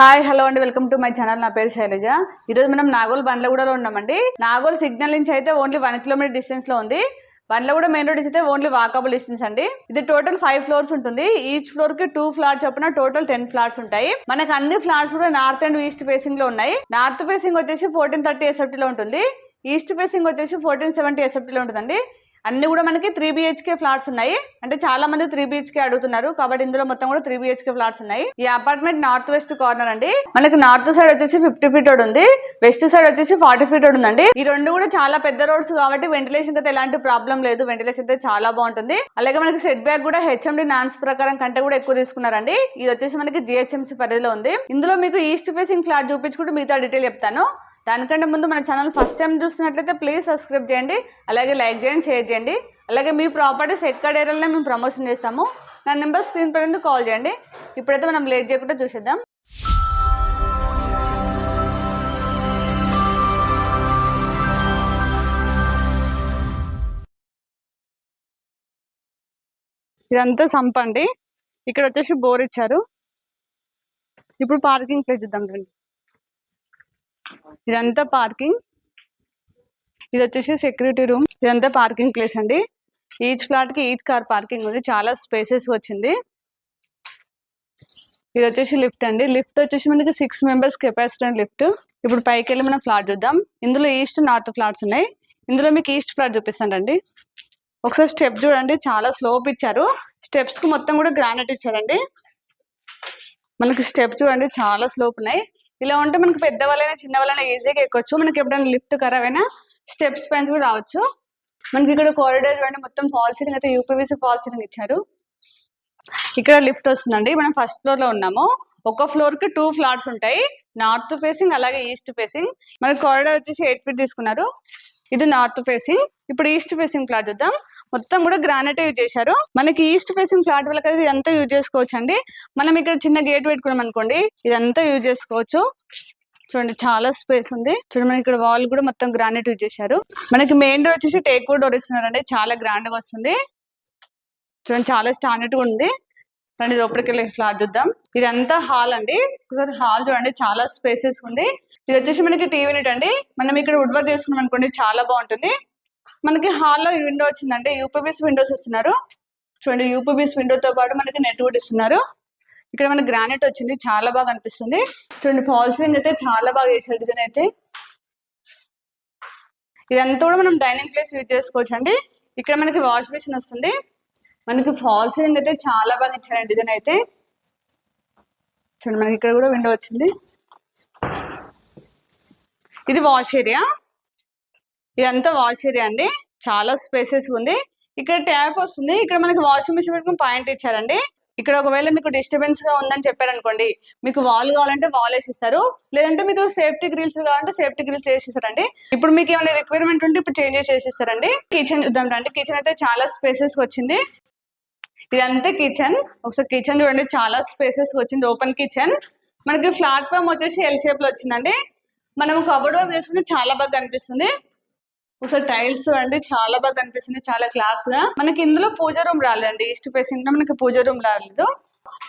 Hi hello అండి. Welcome to my channel. నా పేరు శైలజ. ఈరోజు మనం నాగోల్ బండ్లగూడలో ఉన్నామండి. నాగోల్ సిగ్నల్ నుంచి అయితే ఓన్లీ వన్ కిలోమీటర్ డిస్టెన్స్లో ఉంది. బండ్లగూడ మెయిన్ రోడ్ అయితే ఓన్లీ వాకబుల్ డిస్టెన్స్ అండి. ఇది టోటల్ ఫైవ్ ఫ్లోర్స్ ఉంటుంది. ఈచ్ ఫ్లోర్కి టూ ఫ్లాట్స్ చొప్పున టోటల్ టెన్ ఫ్లాట్స్ ఉంటాయి. మనకి అన్ని ఫ్లాట్స్ కూడా నార్త్ అండ్ ఈస్ట్ ఫేసింగ్లో ఉన్నాయి. నార్త్ ఫేసింగ్ వచ్చేసి ఫోర్టీన్ థర్టీ ఎస్ఎఫ్టీ లో ఉంటుంది. ఈస్ట్ ఫేసింగ్ వచ్చేసి ఫోర్టీన్ సెవెంటీ ఎస్ఎఫ్టీ లో ఉంటుందండి. అన్ని కూడా మనకి త్రీ బిహెచ్కే ఫ్లాట్స్ ఉన్నాయి. అంటే చాలా మంది త్రీ బిహెచ్కే అడుగుతున్నారు. కాబట్టి ఇందులో మొత్తం కూడా త్రీ బిహెచ్కే ఫ్లాట్స్ ఉన్నాయి. ఈ అపార్ట్మెంట్ నార్త్ వెస్ట్ కార్నర్ అండి. మనకి నార్త్ సైడ్ వచ్చేసి ఫిఫ్టీ ఫీట్ ఉంది. వెస్ట్ సైడ్ వచ్చేసి ఫార్టీ ఫీట్ ఉందండి. ఈ రెండు కూడా చాలా పెద్ద రోడ్స్ కాబట్టి వెంటిలేషన్ అయితే ఎలాంటి ప్రాబ్లం లేదు. వెంటిలేషన్ అయితే చాలా బాగుంటుంది. అలాగే మనకి సెట్ బ్యాక్ కూడా హెచ్ఎండి నాన్స్ ప్రకారం కంటే కూడా ఎక్కువ తీసుకున్నారండి. ఇది వచ్చేసి మనకి జిహెచ్ఎంసీ పరిధిలో ఉంది. ఇందులో మీకు ఈస్ట్ ఫేసింగ్ ఫ్లాట్ చూపించుకుంటూ మిగతా డీటెయిల్ చెప్తాను. దానికంటే ముందు మన ఛానల్ ఫస్ట్ టైం చూస్తున్నట్లయితే ప్లీజ్ సబ్స్క్రైబ్ చేయండి. అలాగే లైక్ చేయండి షేర్ చేయండి. అలాగే మీ ప్రాపర్టీస్ ఎక్కడ ఏరియాలో మేము ప్రమోషన్ చేస్తాము నా నెంబర్ స్క్రీన్ పైన కాల్ చేయండి. ఇప్పుడైతే మనం లేట్ చేయకుండా చూసేద్దాం. ఇదంతా సంపండి ఇక్కడ వచ్చేసి బోర్ ఇచ్చారు. ఇప్పుడు పార్కింగ్ ప్లేస్ చూద్దాం రండి. ఇదంతా పార్కింగ్. ఇది వచ్చేసి సెక్యూరిటీ రూమ్. ఇదంతా పార్కింగ్ ప్లేస్ అండి. ఈచ్ ఫ్లాట్కి ఈచ్ కార్ పార్కింగ్ ఉంది. చాలా స్పేసెస్ వచ్చింది. ఇది వచ్చేసి లిఫ్ట్ అండి. లిఫ్ట్ వచ్చేసి మనకి సిక్స్ మెంబర్స్ కెపాసిటీ లిఫ్ట్. ఇప్పుడు పైకి వెళ్ళి మనం ఫ్లాట్ చూద్దాం. ఇందులో ఈస్ట్ నార్త్ ఫ్లాట్స్ ఉన్నాయి. ఇందులో మీకు ఈస్ట్ ఫ్లాట్ చూపిస్తానండి ఒకసారి స్టెప్ చూడండి. చాలా స్లోప్ ఇచ్చారు. స్టెప్స్కి మొత్తం కూడా గ్రానైట్ ఇచ్చారండి. మనకి స్టెప్ చూడండి. చాలా స్లోప్ ఉన్నాయి. ఇలా ఉంటే మనకి పెద్ద వాళ్ళైనా చిన్న వాళ్ళైనా ఈజీగా ఎక్కొచ్చు. మనకి ఎప్పుడైనా లిఫ్ట్ ఖరాబ్ అయినా స్టెప్స్ పైన కూడా రావచ్చు. మనకి ఇక్కడ కారిడార్ చూడండి మొత్తం ఫాల్ సీలింగ్ అయితే యూపీవీసీ ఫాల్ సీలింగ్ ఇచ్చారు. ఇక్కడ లిఫ్ట్ వస్తుందండి. మనం ఫస్ట్ ఫ్లోర్లో ఉన్నాము. ఒక ఫ్లోర్కి టూ ఫ్లాట్స్ ఉంటాయి. నార్త్ ఫేసింగ్ అలాగే ఈస్ట్ ఫేసింగ్ మనకి కారిడార్ వచ్చేసి ఎయిట్ ఫీట్ తీసుకున్నారు. ఇది నార్త్ ఫేసింగ్ ఇప్పుడు ఈస్ట్ ఫేసింగ్ ఫ్లాట్ చూద్దాం. మొత్తం కూడా గ్రానైట్ యూజ్ చేశారు. మనకి ఈస్ట్ ఫేసింగ్ ఫ్లాట్ వాళ్ళకి అయితే ఇదంతా యూజ్ చేసుకోవచ్చు అండి మనం ఇక్కడ చిన్న గేట్ పెట్టుకున్నాం అనుకోండి ఇదంతా యూజ్ చేసుకోవచ్చు. చూడండి చాలా స్పేస్ ఉంది. చూడండి మనకి ఇక్కడ వాల్ కూడా మొత్తం గ్రానైట్ యూజ్ చేశారు. మనకి మెయిన్ డోర్ వచ్చేసి టేక్ డోర్ ఇస్తున్నారండి. చాలా గ్రాండ్గా వస్తుంది. చూడండి చాలా స్టాండర్డ్గా ఉంది. రండి లోపలికి వెళ్ళి ఫ్లాట్ చూద్దాం. ఇదంతా హాల్ అండి. ఒకసారి హాల్ చూడండి చాలా స్పేసెస్ ఉంది. ఇది వచ్చేసి మనకి టీవీ యూనిట్ అండి. మనం ఇక్కడ వుడ్ వర్క్ చేసుకున్నాం అనుకోండి చాలా బాగుంటుంది. మనకి హాల్లో విండో వచ్చిందంటే యూపీబీస్ విండోస్ ఇస్తున్నారు. చూడండి యూపీబీస్ విండోతో పాటు మనకి నెట్ కూడా ఇస్తున్నారు. ఇక్కడ మనకి గ్రానైట్ వచ్చింది చాలా బాగా అనిపిస్తుంది. చూడండి ఫాల్ సీలింగ్ అయితే చాలా బాగా చేశారు డిజైన్ అయితే. ఇదంతా కూడా మనం డైనింగ్ ప్లేస్ యూజ్ చేసుకోవచ్చు అండి ఇక్కడ మనకి వాష్ బేసిన్ వస్తుంది. మనకి ఫాల్ సీలింగ్ అయితే చాలా బాగా ఇచ్చారండి డిజైన్ అయితే. చూడండి మనకి ఇక్కడ కూడా విండో వచ్చింది. ఇది వాష్ ఏరియా ఇదంతా వాష్ ఏరియా అండి. చాలా స్పేసెస్ ఉంది. ఇక్కడ ట్యాప్ వస్తుంది. ఇక్కడ మనకి వాషింగ్ మిషన్ పెట్టుకుని పాయింట్ ఇచ్చారండి. ఇక్కడ ఒకవేళ మీకు డిస్టర్బెన్స్గా ఉందని చెప్పారనుకోండి మీకు వాల్ కావాలంటే వాల్ వేసిస్తారు. లేదంటే మీకు సేఫ్టీ గ్రిల్స్ కావాలంటే సేఫ్టీ గ్రిల్స్ వేసిస్తారండి. ఇప్పుడు మీకు ఏమైనా రిక్వైర్మెంట్ ఉంటే ఇప్పుడు చేంజ్ చేసి కిచెన్ చూద్దాం రండి. కిచెన్ అయితే చాలా స్పేసెస్ వచ్చింది. ఇదంతా కిచెన్. ఒకసారి కిచెన్ చూడండి. చాలా స్పేసెస్ వచ్చింది. Open kitchen. మనకి ప్లాట్ఫామ్ వచ్చేసి ఎల్ షేప్లో వచ్చిందండి. మనం కబోర్డ్ వర్క్ చేసుకుంటే చాలా బాగా కనిపిస్తుంది. ఒకసారి టైల్స్ అండి చాలా బాగా కనిపిస్తుంది చాలా క్లాస్గా. మనకి ఇందులో పూజ రూమ్ రాలేదండి. ఈస్ట్ ఫేసింగ్లో మనకి పూజ రూమ్ రాలేదు.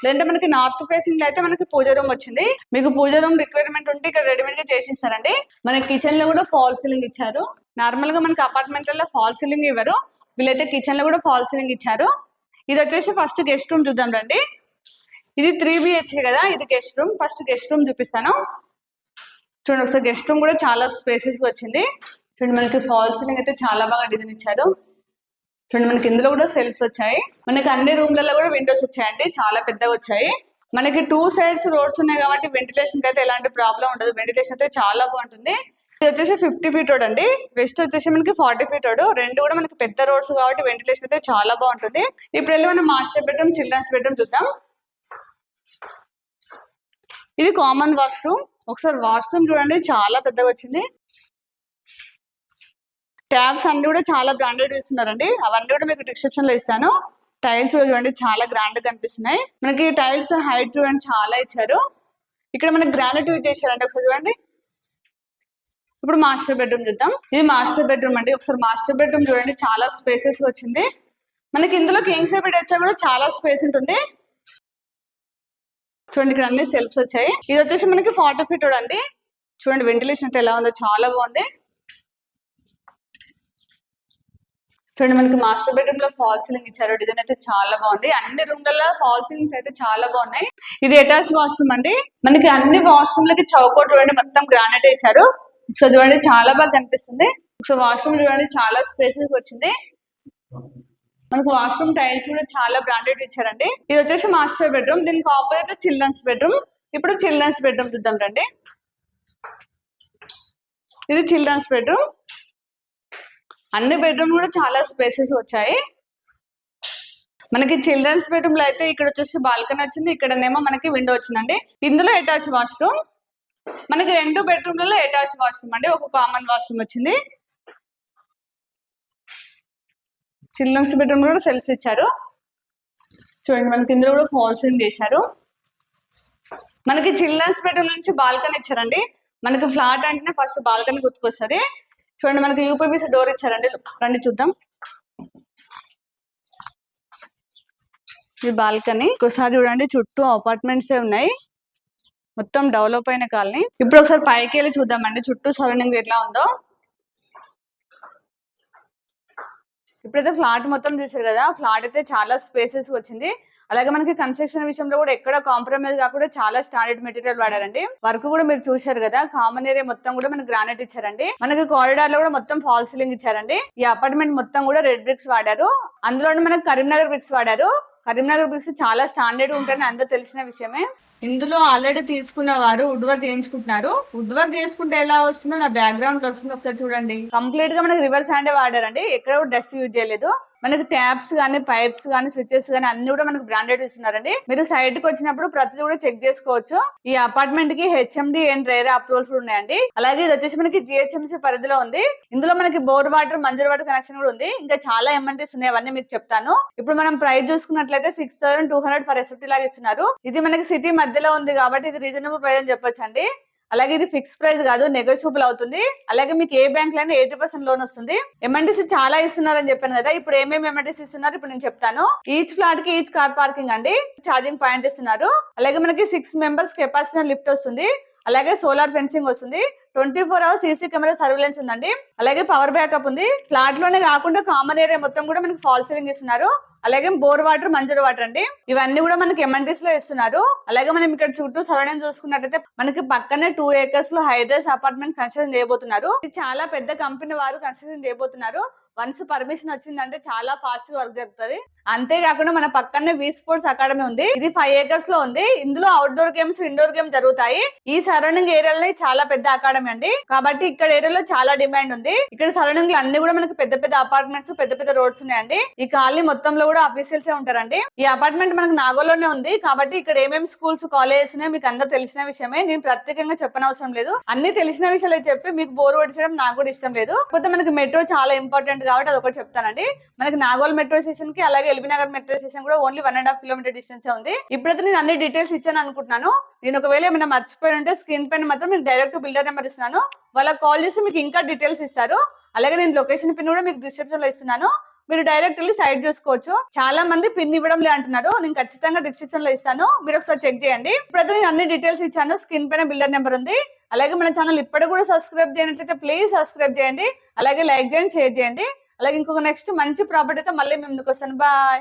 లేదంటే మనకి నార్త్ ఫేసింగ్లో అయితే మనకి పూజ రూమ్ వచ్చింది. మీకు పూజ రూమ్ రిక్వైర్మెంట్ ఉంటే ఇక్కడ రెడీమేడ్గా చేసిస్తారండి. మన కిచెన్లో కూడా ఫాల్ సీలింగ్ ఇచ్చారు. నార్మల్గా మనకి అపార్ట్మెంట్లో ఫాల్ సీలింగ్ ఇవ్వరు. వీళ్ళైతే కిచెన్లో కూడా ఫాల్ సీలింగ్ ఇచ్చారు. ఇది వచ్చేసి ఫస్ట్ గెస్ట్ రూమ్ చూద్దాం రండి. ఇది త్రీ బిహెచ్కే కదా. ఇది guest room first guest room చూపిస్తాను. చూడండి ఒకసారి గెస్ట్ రూమ్ కూడా చాలా స్పేసెస్ వచ్చింది. చూడండి మనకి ఫాల్ సీలింగ్ అయితే చాలా బాగా డిజైన్ ఇచ్చారు. చూడండి మనకి ఇందులో కూడా సెల్ఫ్స్ వచ్చాయి. మనకి అన్ని రూమ్లలో కూడా విండోస్ వచ్చాయండి చాలా పెద్దగా వచ్చాయి. మనకి టూ సైడ్స్ రోడ్స్ ఉన్నాయి కాబట్టి వెంటిలేషన్ అయితే ఎలాంటి ప్రాబ్లం ఉండదు. వెంటిలేషన్ అయితే చాలా బాగుంటుంది. ఇది వచ్చేసి ఫిఫ్టీ ఫీట్ రోడ్ అండి. వెస్ట్ వచ్చేసి మనకి ఫార్టీ ఫీట్ రోడ్ రెండు కూడా మనకి పెద్ద రోడ్స్ కాబట్టి వెంటిలేషన్ అయితే చాలా బాగుంటుంది. ఇప్పుడు వెళ్ళి మనం మాస్టర్ బెడ్రూమ్ చిల్డ్రన్స్ బెడ్రూమ్ చూద్దాం. ఇది కామన్ వాష్రూమ్ ఒకసారి వాష్రూమ్ చూడండి చాలా పెద్దగా వచ్చింది. ట్యాబ్స్ అన్ని కూడా చాలా బ్రాండెడ్ ఇస్తున్నారండి. అవన్నీ కూడా మీకు డిస్క్రిప్షన్లో ఇస్తాను. టైల్స్ కూడా చూడండి చాలా గ్రాండ్గా కనిపిస్తున్నాయి. మనకి టైల్స్ హైట్ చూడండి చాలా ఇచ్చారు. ఇక్కడ మనకి గ్రానైట్ యూజ్ చేశారండి ఒకసారి చూడండి. ఇప్పుడు మాస్టర్ బెడ్రూమ్ చూద్దాం. ఇది మాస్టర్ బెడ్రూమ్ అండి. ఒకసారి మాస్టర్ బెడ్రూమ్ చూడండి చాలా స్పేసెస్ వచ్చింది. మనకి ఇందులో కింగ్స్ బెడ్ వచ్చా కూడా చాలా స్పేస్ ఉంటుంది. చూడండి ఇక్కడ అన్ని సెల్ఫ్స్ వచ్చాయి. ఇది వచ్చేసి మనకి ఫార్టీ ఫీట్ అండి చూడండి వెంటిలేషన్ అయితే ఎలా ఉందో చాలా బాగుంది. చూడండి మనకి మాస్టర్ బెడ్రూమ్లో ఫాల్ సీలింగ్ ఇచ్చారు. డిజైన్ అయితే చాలా బాగుంది. అన్ని రూమ్లలో ఫాల్ సీలింగ్స్ అయితే చాలా బాగున్నాయి. ఇది అటాచ్ వాష్రూమ్ అండి. మనకి అన్ని వాష్రూమ్ లకి చౌకో చూడండి మొత్తం గ్రానైట్ ఇచ్చారు. సో చూడండి చాలా బాగా కనిపిస్తుంది. సో వాష్రూమ్ చూడండి చాలా స్పేసెస్ వచ్చింది. మనకు వాష్రూమ్ టైల్స్ కూడా చాలా బ్రాండెడ్ ఇచ్చారండి. ఇది వచ్చేసి మాస్టర్ బెడ్రూమ్ దీనికి ఆపోజిట్ చిల్డ్రన్స్ బెడ్రూమ్ ఇప్పుడు చిల్డ్రన్స్ బెడ్రూమ్ చూద్దాం రండి. ఇది చిల్డ్రన్స్ బెడ్రూమ్ అన్ని బెడ్రూమ్ కూడా చాలా స్పేసెస్ వచ్చాయి. మనకి చిల్డ్రన్స్ బెడ్రూమ్లో అయితే ఇక్కడ వచ్చేసి బాల్కనీ వచ్చింది ఇక్కడనేమో మనకి విండో వచ్చిందండి. ఇందులో అటాచ్ వాష్రూమ్ మనకి రెండు బెడ్రూమ్లలో అటాచ్ వాష్రూమ్ అండి ఒక కామన్ వాష్రూమ్ వచ్చింది. చిల్డ్రన్స్ బెడ్రూమ్ కూడా సెల్ఫ్స్ ఇచ్చారు. చూడండి మనకి ఇందులో కూడా ఫాల్సింగ్ చేశారు మనకి చిల్డ్రన్స్ బెడ్రూమ్ నుంచి బాల్కనీ ఇచ్చారండి. మనకి ఫ్లాట్ అంటేనే ఫస్ట్ బాల్కనీ గుర్తుకొస్తుంది. చూడండి మనకి యూపీబీసీ డోర్ ఇచ్చారండి. రండి చూద్దాం. ఇది బాల్కనీ. ఒకసారి చూడండి చుట్టూ అపార్ట్మెంట్స్ ఉన్నాయి. మొత్తం డెవలప్ అయిన కాలనీ. ఇప్పుడు ఒకసారి పైకి వెళ్ళి చూద్దామండి చుట్టూ సరౌండింగ్ ఎట్లా ఉందో. ఇప్పుడైతే ఫ్లాట్ మొత్తం చూసారు కదా ఫ్లాట్ అయితే చాలా స్పేసెస్ వచ్చింది. అలాగే మనకి కన్స్ట్రక్షన్ విషయంలో కూడా ఎక్కడ కాంప్రమైజ్ కాకుండా చాలా స్టాండర్డ్ మెటీరియల్ వాడారండి. వర్క్ కూడా మీరు చూశారు కదా కామన్ ఏరియా మొత్తం కూడా మనకి గ్రానైట్ ఇచ్చారండి. మనకి కారిడార్లో కూడా మొత్తం ఫాల్ సీలింగ్ ఇచ్చారండి. ఈ అపార్ట్మెంట్ మొత్తం కూడా రెడ్ బ్రిక్స్ వాడారు. అందులోనే మనకి కరీంనగర్ బ్రిక్స్ వాడారు. కరీంనగర్ బ్రిక్స్ చాలా స్టాండర్డ్ ఉంటాయని అందరూ తెలిసిన విషయమే. ఇందులో ఆల్రెడీ తీసుకున్న వారు వుడ్ వర్క్ చేయించుకుంటున్నారు. వుడ్ వర్క్ చేసుకుంటే ఎలా వస్తుందో నా బ్యాక్గ్రౌండ్లో వస్తుంది ఒకసారి చూడండి. కంప్లీట్గా మనకి రివర్స్ హ్యాండ్ వాడారండి. ఎక్కడ కూడా డస్ట్ యూజ్ చేయలేదు. మనకి ట్యాప్స్ కానీ పైప్స్ కానీ స్విచెస్ కానీ అన్ని కూడా మనకి బ్రాండెడ్ ఇస్తున్నారండి. మీరు సైడ్కి వచ్చినప్పుడు ప్రతిదీ కూడా చెక్ చేసుకోవచ్చు. ఈ అపార్ట్మెంట్కి హెచ్ఎండి అండ్ రేర్ అప్రూవల్స్ కూడా ఉన్నాయండి. అలాగే ఇది వచ్చేసి మనకి జిహెచ్ఎంసీ పరిధిలో ఉంది. ఇందులో మనకి bore water Manjira water connection కూడా ఉంది. ఇంకా చాలా ఎంఎన్టీస్ ఉన్నాయి. అవన్నీ మీకు చెప్తాను. ఇప్పుడు మనం ప్రైస్ చూసుకున్నట్లయితే six thousand two hundred for SFT లాగా ఇస్తున్నారు. ఇది మనకి సిటీ మధ్యలో ఉంది కాబట్టి ఇది రీజనబుల్ ప్రైస్ అని చెప్పొచ్చు అండి అలాగే ఇది ఫిక్స్ ప్రైస్ కాదు నెగోషియబుల్ అవుతుంది. అలాగే మీకు ఏ బ్యాంక్లోనే ఎయిటీ పర్సెంట్ లోన్ వస్తుంది. ఎంఎన్టీసీ చాలా ఇస్తున్నారని చెప్పాను కదా ఇప్పుడు ఏమేమి ఎంఎన్టీసీ ఇస్తున్నారు ఇప్పుడు నేను చెప్తాను. ఈచ్ ఫ్లాట్కి ఈచ్ కార్ పార్కింగ్ అండి ఛార్జింగ్ పాయింట్ ఇస్తున్నారు. అలాగే మనకి సిక్స్ మెంబర్స్ కెపాసిటీ లిఫ్ట్ వస్తుంది. అలాగే సోలార్ ఫెన్సింగ్ వస్తుంది. Twenty four hours CC camera surveillance ఉందండి. అలాగే పవర్ బ్యాకప్ ఉంది. ఫ్లాట్లోనే కాకుండా కామన్ ఏరియా మొత్తం కూడా మనకి ఫాల్ సీలింగ్ ఇస్తున్నారు. అలాగే బోర్ వాటర్ మంజర్ వాటర్ అండి. ఇవన్నీ కూడా మనకి ఎంఎన్టీస్లో ఇస్తున్నారు అలాగే మనం ఇక్కడ చుట్టూ సరౌండింగ్ చూసుకున్నట్టయితే మనకి పక్కనే టూ ఏకర్స్లో హైడ్రస్ అపార్ట్మెంట్ కన్స్ట్రక్షన్ చేయబోతున్నారు. ఇది చాలా పెద్ద కంపెనీ వారు కన్స్ట్రక్షన్ చేయబోతున్నారు. వన్స్ పర్మిషన్ వచ్చిందంటే చాలా ఫాస్ట్ వర్క్ జరుగుతుంది. అంతేకాకుండా మన పక్కనే వి స్పోర్ట్స్ అకాడమీ ఉంది. ఇది ఫైవ్ ఏకర్స్లో ఉంది. ఇందులో అవుట్డోర్ గేమ్స్ ఇండోర్ గేమ్స్ జరుగుతాయి. ఈ సరౌండింగ్ ఏరియాలో చాలా పెద్ద అకాడమీ అండి. కాబట్టి ఇక్కడ ఏరియాలో చాలా డిమాండ్ ఉంది. ఇక్కడ సరౌండింగ్ అన్ని కూడా మనకి పెద్ద పెద్ద అపార్ట్మెంట్స్ పెద్ద పెద్ద రోడ్స్ ఉన్నాయండి. ఈ కాలనీ మొత్తంలో కూడా అఫీషియల్స్ ఉంటారండి. ఈ అపార్ట్మెంట్ మనకి నాగోలోనే ఉంది. కాబట్టి ఇక్కడ ఏమేమి స్కూల్స్ కాలేజెస్ ఉన్నాయో మీకు అందరూ తెలిసిన విషయమే. నేను ప్రత్యేకంగా చెప్పనవసరం లేదు. అన్ని తెలిసిన విషయాలు చెప్పి మీకు బోర్ కొట్టడం నాకు కూడా ఇష్టం లేదు. కాకపోతే మనకి మెట్రో చాలా ఇంపార్టెంట్ కాబట్టి అది ఒకటి చెప్తానండి. మనకి నాగోల్ మెట్రో స్టేషన్కి అలాగే ఎల్బీ నగర్ మెట్రో స్టేషన్ కూడా only one and half kilometer distance ఉంది. ఇప్పుడైతే నేను అన్ని డీటెయిల్స్ ఇచ్చాను అనుకుంటున్నాను. నేను ఒకవేళ ఏమైనా మర్చిపోయి ఉంటే స్క్రీన్ పైన మాత్రం నేను డైరెక్ట్ బిల్డర్ నెంబర్ ఇస్తున్నాను. వాళ్ళకి కాల్ చేసి మీకు ఇంకా డీటెయిల్స్ ఇస్తారు. అలాగే నేను లొకేషన్ పిన్ కూడా మీకు డిస్క్రిప్షన్లో ఇస్తున్నాను. మీరు డైరెక్ట్ వెళ్ళి సైడ్ చూసుకోవచ్చు. చాలా మంది పిన్ ఇవ్వడం లే అంటున్నారు. నేను ఖచ్చితంగా డిస్క్రిప్షన్లో ఇస్తాను. మీరు ఒకసారి చెక్ చేయండి. ఇప్పుడైతే నేను అన్ని డీటెయిల్స్ ఇచ్చాను. స్క్రీన్ పైన బిల్డర్ నెంబర్ ఉంది. అలాగే మన ఛానల్ ఇప్పటికి కూడా సబ్స్క్రైబ్ చేయనట్లయితే ప్లీజ్ సబ్స్క్రైబ్ చేయండి. అలాగే లైక్ చేయండి షేర్ చేయండి. అలాగే ఇంకొక నెక్స్ట్ మంచి ప్రాపర్టీతో మళ్ళీ మేము ముందుకు వస్తాను. బాయ్